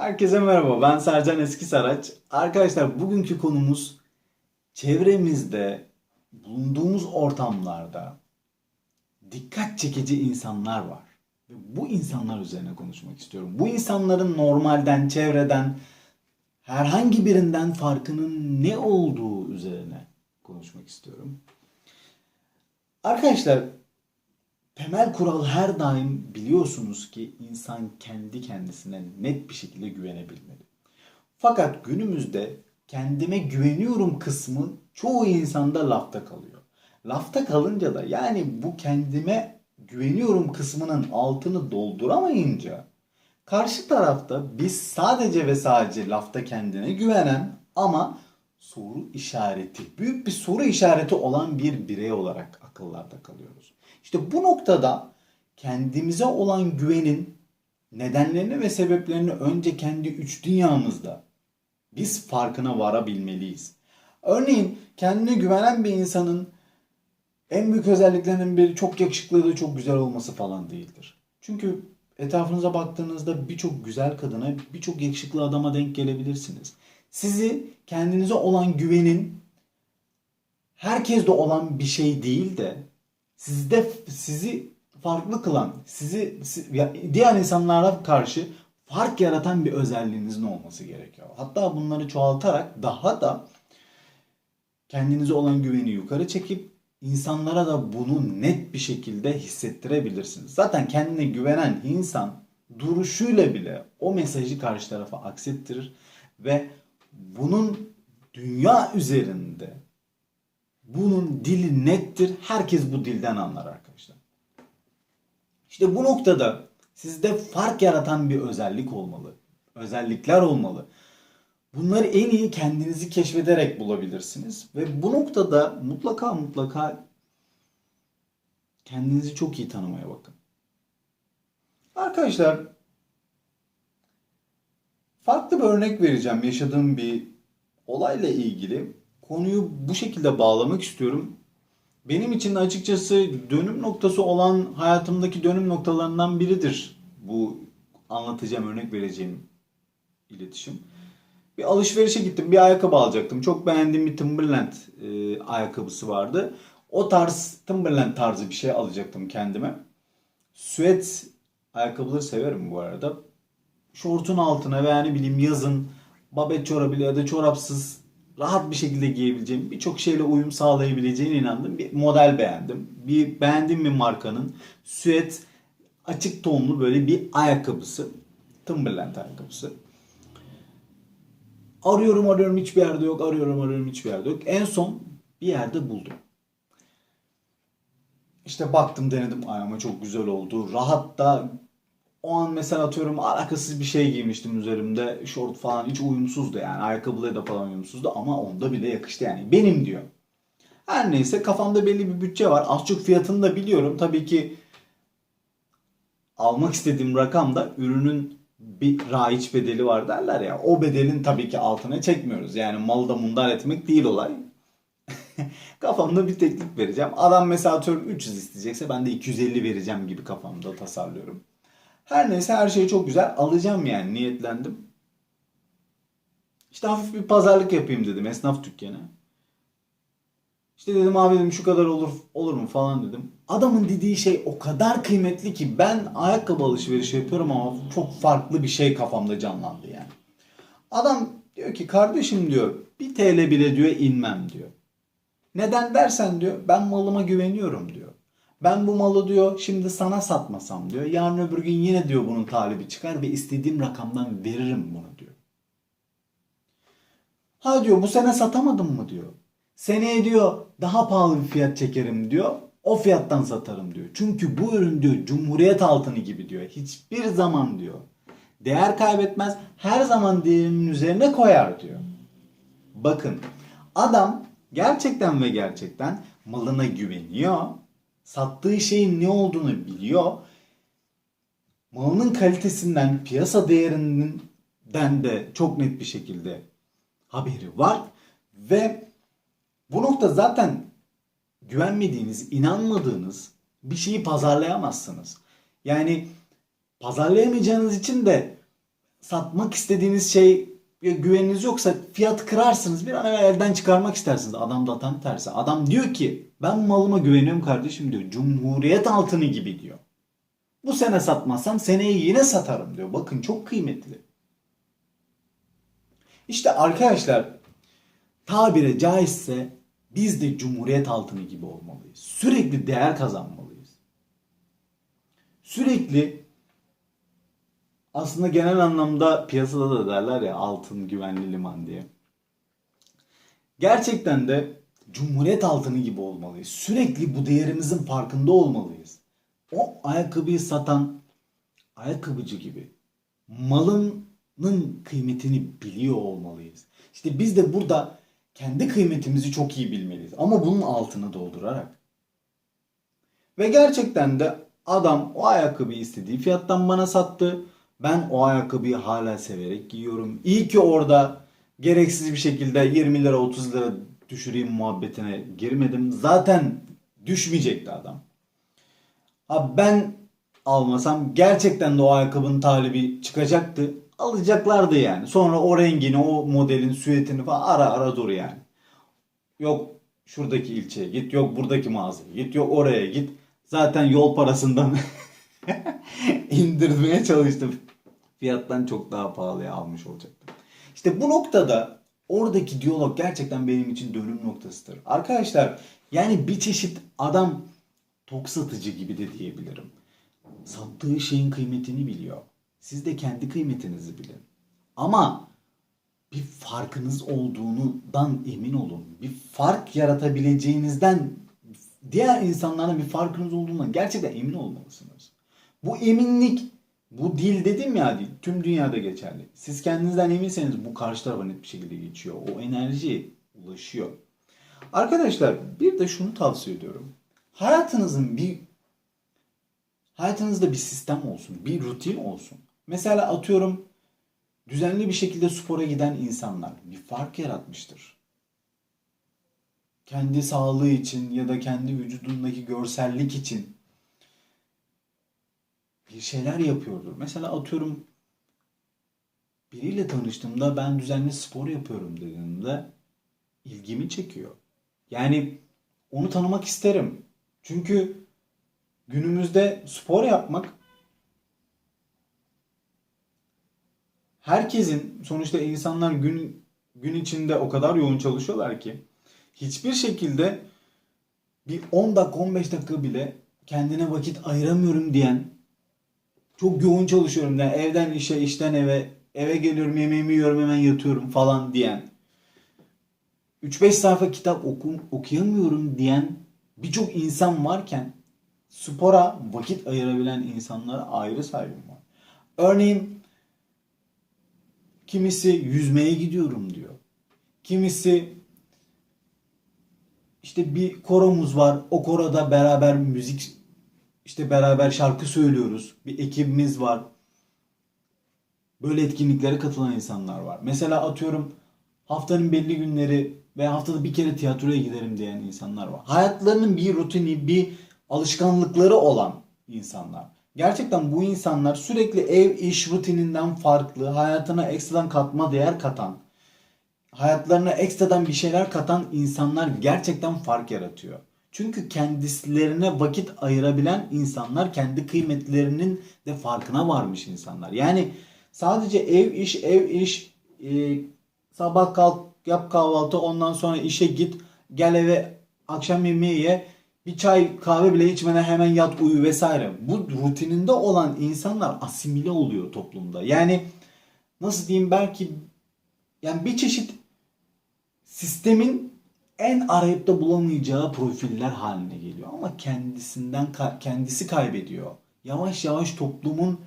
Herkese merhaba, ben Sercan Eski Saraç. Arkadaşlar bugünkü konumuz çevremizde, bulunduğumuz ortamlarda dikkat çekici insanlar var. Ve bu insanlar üzerine konuşmak istiyorum. Bu insanların normalden, çevreden, herhangi birinden farkının ne olduğu üzerine konuşmak istiyorum. Arkadaşlar Temel kural her daim biliyorsunuz ki insan kendi kendisine net bir şekilde güvenebilmeli. Fakat günümüzde kendime güveniyorum kısmı çoğu insanda lafta kalıyor. Lafta kalınca da yani bu kendime güveniyorum kısmının altını dolduramayınca karşı tarafta biz sadece ve sadece lafta kendine güvenen ama soru işareti, büyük bir soru işareti olan bir birey olarak akıllarda kalıyoruz. İşte bu noktada kendimize olan güvenin nedenlerini ve sebeplerini önce kendi üç dünyamızda biz farkına varabilmeliyiz. Örneğin kendine güvenen bir insanın en büyük özelliklerinden biri çok yakışıklı da çok güzel olması falan değildir. Çünkü etrafınıza baktığınızda birçok güzel kadına, birçok yakışıklı adama denk gelebilirsiniz. Sizi kendinize olan güvenin herkeste olan bir şey değil de sizde sizi farklı kılan, sizi diğer insanlara karşı fark yaratan bir özelliğinizin olması gerekiyor. Hatta bunları çoğaltarak daha da kendinize olan güveni yukarı çekip insanlara da bunu net bir şekilde hissettirebilirsiniz. Zaten kendine güvenen insan duruşuyla bile o mesajı karşı tarafa aksettirir ve bunun dünya üzerinde bunun dili nettir. Herkes bu dilden anlar arkadaşlar. İşte bu noktada sizde fark yaratan bir özellik olmalı. Özellikler olmalı. Bunları en iyi kendinizi keşfederek bulabilirsiniz. Ve bu noktada mutlaka mutlaka kendinizi çok iyi tanımaya bakın. Arkadaşlar farklı bir örnek vereceğim yaşadığım bir olayla ilgili. Konuyu bu şekilde bağlamak istiyorum. Benim için açıkçası dönüm noktası olan hayatımdaki dönüm noktalarından biridir bu anlatacağım, örnek vereceğim iletişim. Bir alışverişe gittim. Bir ayakkabı alacaktım. Çok beğendiğim bir Timberland e, ayakkabısı vardı. O tarz Timberland tarzı bir şey alacaktım kendime. Süet ayakkabıları severim bu arada. Şortun altına veya ne bileyim yazın babet çorabıyla ya da çorapsız rahat bir şekilde giyebileceğim, birçok şeyle uyum sağlayabileceğine inandım. Bir model beğendim. Bir beğendiğim bir markanın süet açık tonlu böyle bir ayakkabısı. Timberland ayakkabısı. Arıyorum arıyorum hiçbir yerde yok. Arıyorum arıyorum hiçbir yerde yok. En son bir yerde buldum. İşte baktım denedim ayağıma çok güzel oldu. Rahat da o an mesela atıyorum alakasız bir şey giymiştim üzerimde. Şort falan hiç uyumsuzdu yani. Ayakkabıları da falan uyumsuzdu ama onda bile yakıştı yani. Benim diyor. Her neyse kafamda belli bir bütçe var. Az çok fiyatını da biliyorum. Tabii ki almak istediğim rakam da ürünün bir raiç bedeli var derler ya. O bedelin tabii ki altına çekmiyoruz. Yani malı da mundar etmek değil olay. Kafamda bir teklif vereceğim. Adam mesela atıyorum 300 isteyecekse ben de 250 vereceğim gibi kafamda tasarlıyorum. Her neyse her şey çok güzel. Alacağım yani niyetlendim. İşte hafif bir pazarlık yapayım dedim esnaf dükkanı. İşte dedim abi dedim şu kadar olur olur mu falan dedim. Adamın dediği şey o kadar kıymetli ki ben ayakkabı alışverişi yapıyorum ama çok farklı bir şey kafamda canlandı yani. Adam diyor ki kardeşim diyor bir TL bile diyor inmem diyor. Neden dersen diyor ben malıma güveniyorum diyor. Ben bu malı diyor şimdi sana satmasam diyor. Yarın öbür gün yine diyor bunun talibi çıkar ve istediğim rakamdan veririm bunu diyor. Ha diyor bu sene satamadım mı diyor. Seneye diyor daha pahalı bir fiyat çekerim diyor. O fiyattan satarım diyor. Çünkü bu ürün diyor Cumhuriyet altını gibi diyor. Hiçbir zaman diyor. Değer kaybetmez. Her zaman değerinin üzerine koyar diyor. Bakın adam gerçekten ve gerçekten malına güveniyor. Sattığı şeyin ne olduğunu biliyor. Malının kalitesinden, piyasa değerinden de çok net bir şekilde haberi var. Ve bu nokta zaten güvenmediğiniz, inanmadığınız bir şeyi pazarlayamazsınız. Yani pazarlayamayacağınız için de satmak istediğiniz şey güveniniz yoksa fiyat kırarsınız bir an evvel elden çıkarmak istersiniz. Adam da tam tersi. Adam diyor ki ben malıma güveniyorum kardeşim diyor. Cumhuriyet altını gibi diyor. Bu sene satmazsam seneye yine satarım diyor. Bakın çok kıymetli. İşte arkadaşlar tabire caizse biz de cumhuriyet altını gibi olmalıyız. Sürekli değer kazanmalıyız. Sürekli aslında genel anlamda piyasada da derler ya altın güvenli liman diye. Gerçekten de cumhuriyet altını gibi olmalıyız. Sürekli bu değerimizin farkında olmalıyız. O ayakkabıyı satan ayakkabıcı gibi malının kıymetini biliyor olmalıyız. İşte biz de burada kendi kıymetimizi çok iyi bilmeliyiz. Ama bunun altını doldurarak. Ve gerçekten de adam o ayakkabıyı istediği fiyattan bana sattı. Ben o ayakkabıyı hala severek giyiyorum. İyi ki orada gereksiz bir şekilde 20 lira 30 lira düşüreyim muhabbetine girmedim. Zaten düşmeyecekti adam. Abi ben almasam gerçekten de o ayakkabının talibi çıkacaktı. Alacaklardı yani. Sonra o rengini, o modelin süetini falan ara ara dur yani. Yok şuradaki ilçeye git, yok buradaki mağazaya git, yok oraya git. Zaten yol parasından indirmeye çalıştım. Fiyattan çok daha pahalıya almış olacaktım. İşte bu noktada oradaki diyalog gerçekten benim için dönüm noktasıdır. Arkadaşlar yani bir çeşit adam tok satıcı gibi de diyebilirim. Sattığı şeyin kıymetini biliyor. Siz de kendi kıymetinizi bilin. Ama bir farkınız olduğundan emin olun. Bir fark yaratabileceğinizden diğer insanlarla bir farkınız olduğundan gerçekten emin olmalısınız. Bu eminlik, bu dil dedim ya dil, tüm dünyada geçerli. Siz kendinizden eminseniz bu karşı tarafa net bir şekilde geçiyor. O enerji ulaşıyor. Arkadaşlar bir de şunu tavsiye ediyorum. Hayatınızın bir hayatınızda bir sistem olsun, bir rutin olsun. Mesela atıyorum düzenli bir şekilde spora giden insanlar bir fark yaratmıştır. Kendi sağlığı için ya da kendi vücudundaki görsellik için bir şeyler yapıyordur. Mesela atıyorum biriyle tanıştığımda ben düzenli spor yapıyorum dediğimde ilgimi çekiyor. Yani onu tanımak isterim. Çünkü günümüzde spor yapmak herkesin sonuçta insanlar gün gün içinde o kadar yoğun çalışıyorlar ki hiçbir şekilde bir 10 dakika 15 dakika bile kendine vakit ayıramıyorum diyen çok yoğun çalışıyorum diyen evden işe işten eve eve geliyorum yemeğimi yiyorum hemen yatıyorum falan diyen 3-5 sayfa kitap oku, okuyamıyorum diyen birçok insan varken spora vakit ayırabilen insanlara ayrı saygım var. Örneğin kimisi yüzmeye gidiyorum diyor. Kimisi işte bir koromuz var. O koroda beraber müzik işte beraber şarkı söylüyoruz. Bir ekibimiz var. Böyle etkinliklere katılan insanlar var. Mesela atıyorum haftanın belli günleri veya haftada bir kere tiyatroya giderim diyen insanlar var. Hayatlarının bir rutini, bir alışkanlıkları olan insanlar. Gerçekten bu insanlar sürekli ev iş rutininden farklı, hayatına ekstradan katma değer katan, hayatlarına ekstradan bir şeyler katan insanlar gerçekten fark yaratıyor. Çünkü kendislerine vakit ayırabilen insanlar kendi kıymetlerinin de farkına varmış insanlar. Yani sadece ev iş ev iş e, sabah kalk yap kahvaltı ondan sonra işe git gel eve akşam yemeği ye bir çay kahve bile içmeden hemen yat uyu vesaire. Bu rutininde olan insanlar asimile oluyor toplumda. Yani nasıl diyeyim belki yani bir çeşit sistemin en arayıp da bulamayacağı profiller haline geliyor ama kendisinden kendisi kaybediyor. Yavaş yavaş toplumun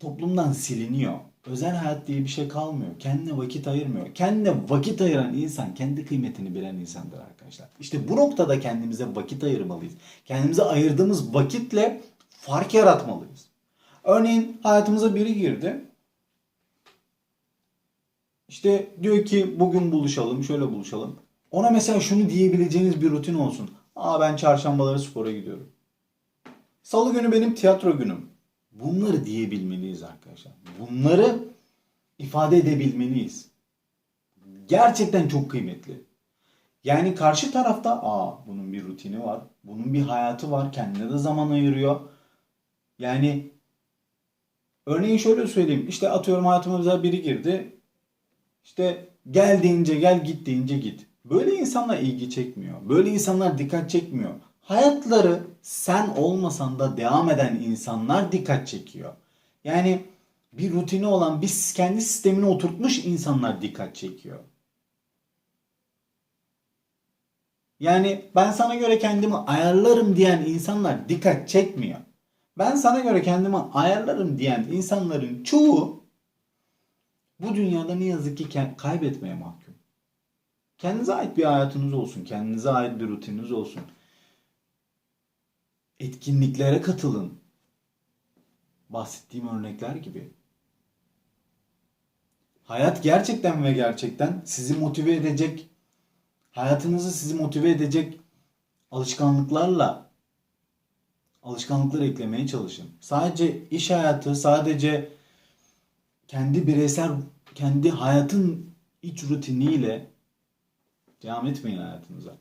toplumdan siliniyor. Özel hayat diye bir şey kalmıyor. Kendine vakit ayırmıyor. Kendine vakit ayıran insan kendi kıymetini bilen insandır arkadaşlar. İşte bu noktada kendimize vakit ayırmalıyız. Kendimize ayırdığımız vakitle fark yaratmalıyız. Örneğin hayatımıza biri girdi. İşte diyor ki bugün buluşalım, şöyle buluşalım. Ona mesela şunu diyebileceğiniz bir rutin olsun. Aa ben çarşambaları spora gidiyorum. Salı günü benim tiyatro günüm Bunları diyebilmeliyiz arkadaşlar. Bunları ifade edebilmeliyiz. Gerçekten çok kıymetli. Yani karşı tarafta aa bunun bir rutini var. Bunun bir hayatı var. Kendine de zaman ayırıyor. Yani örneğin şöyle söyleyeyim. İşte atıyorum hayatıma biri girdi. İşte gel deyince gel git deyince git. Böyle insanlar ilgi çekmiyor. Böyle insanlar dikkat çekmiyor. Hayatları sen olmasan da devam eden insanlar dikkat çekiyor. Yani bir rutini olan, bir kendi sistemine oturtmuş insanlar dikkat çekiyor. Yani ben sana göre kendimi ayarlarım diyen insanlar dikkat çekmiyor. Ben sana göre kendimi ayarlarım diyen insanların çoğu bu dünyada ne yazık ki kaybetmeye mahkum. Kendinize ait bir hayatınız olsun, kendinize ait bir rutininiz olsun. Etkinliklere katılın. Bahsettiğim örnekler gibi. Hayat gerçekten ve gerçekten sizi motive edecek, hayatınızı sizi motive edecek alışkanlıklarla alışkanlıklar eklemeye çalışın. Sadece iş hayatı, sadece kendi bireysel, kendi hayatın iç rutiniyle devam etmeyin hayatınıza.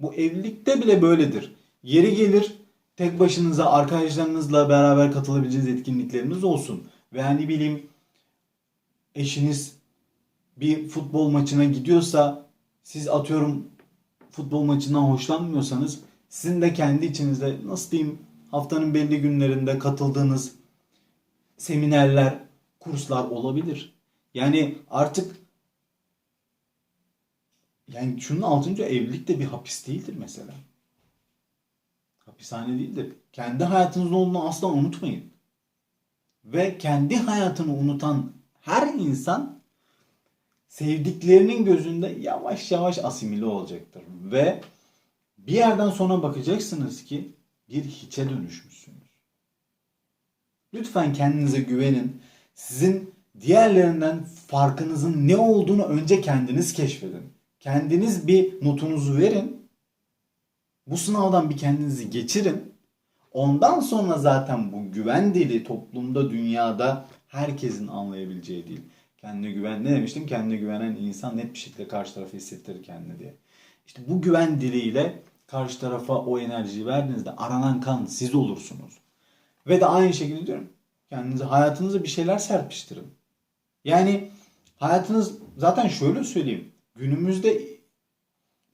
Bu evlilikte bile böyledir. Yeri gelir tek başınıza arkadaşlarınızla beraber katılabileceğiniz etkinlikleriniz olsun. Veya ne bileyim eşiniz bir futbol maçına gidiyorsa siz atıyorum futbol maçından hoşlanmıyorsanız sizin de kendi içinizde nasıl diyeyim haftanın belli günlerinde katıldığınız seminerler, kurslar olabilir. Yani artık yani şunun altıncı evlilik de bir hapis değildir mesela. Hapishane değildir. Kendi hayatınızın olduğunu asla unutmayın. Ve kendi hayatını unutan her insan sevdiklerinin gözünde yavaş yavaş asimile olacaktır. Ve bir yerden sonra bakacaksınız ki bir hiçe dönüşmüşsünüz. Lütfen kendinize güvenin. Sizin diğerlerinden farkınızın ne olduğunu önce kendiniz keşfedin. Kendiniz bir notunuzu verin. Bu sınavdan bir kendinizi geçirin. Ondan sonra zaten bu güven dili toplumda, dünyada herkesin anlayabileceği dil. Kendine güven ne demiştim? Kendine güvenen insan net bir şekilde karşı tarafı hissettirir kendini diye. İşte bu güven diliyle karşı tarafa o enerjiyi verdiğinizde aranan kan siz olursunuz. Ve de aynı şekilde diyorum. Kendinize hayatınıza bir şeyler serpiştirin. Yani hayatınız zaten şöyle söyleyeyim. Günümüzde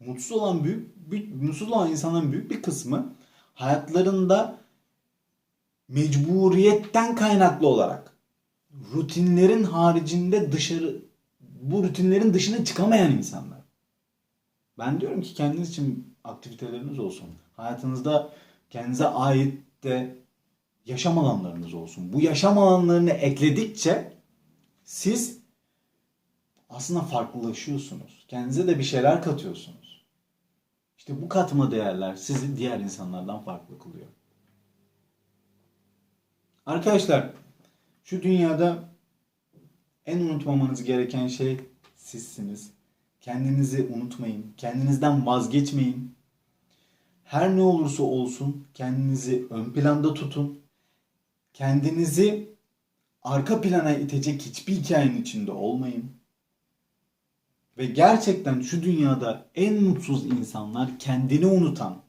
mutsuz olan büyük, büyük mutsuz olan insanların büyük bir kısmı hayatlarında mecburiyetten kaynaklı olarak rutinlerin haricinde dışarı bu rutinlerin dışına çıkamayan insanlar. Ben diyorum ki kendiniz için aktiviteleriniz olsun. Hayatınızda kendinize ait de yaşam alanlarınız olsun. Bu yaşam alanlarını ekledikçe siz aslında farklılaşıyorsunuz. Kendinize de bir şeyler katıyorsunuz. İşte bu katma değerler sizi diğer insanlardan farklı kılıyor. Arkadaşlar şu dünyada en unutmamanız gereken şey sizsiniz. Kendinizi unutmayın. Kendinizden vazgeçmeyin. Her ne olursa olsun kendinizi ön planda tutun. Kendinizi arka plana itecek hiçbir hikayenin içinde olmayın. Ve gerçekten şu dünyada en mutsuz insanlar kendini unutan,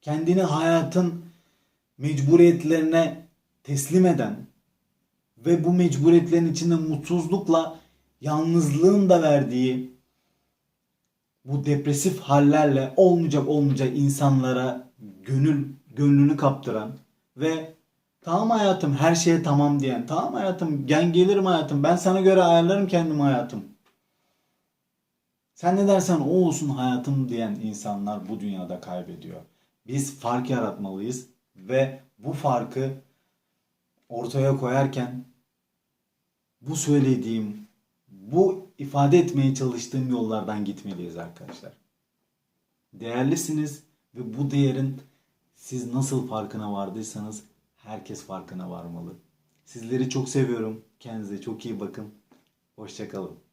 kendini hayatın mecburiyetlerine teslim eden ve bu mecburiyetlerin içinde mutsuzlukla yalnızlığın da verdiği bu depresif hallerle olmayacak olmayacak insanlara gönül gönlünü kaptıran ve tamam hayatım her şeye tamam diyen tamam hayatım gen gelirim hayatım ben sana göre ayarlarım kendimi hayatım sen ne dersen o olsun hayatım diyen insanlar bu dünyada kaybediyor. Biz fark yaratmalıyız ve bu farkı ortaya koyarken bu söylediğim, bu ifade etmeye çalıştığım yollardan gitmeliyiz arkadaşlar. Değerlisiniz ve bu değerin siz nasıl farkına vardıysanız herkes farkına varmalı. Sizleri çok seviyorum. Kendinize çok iyi bakın. Hoşçakalın.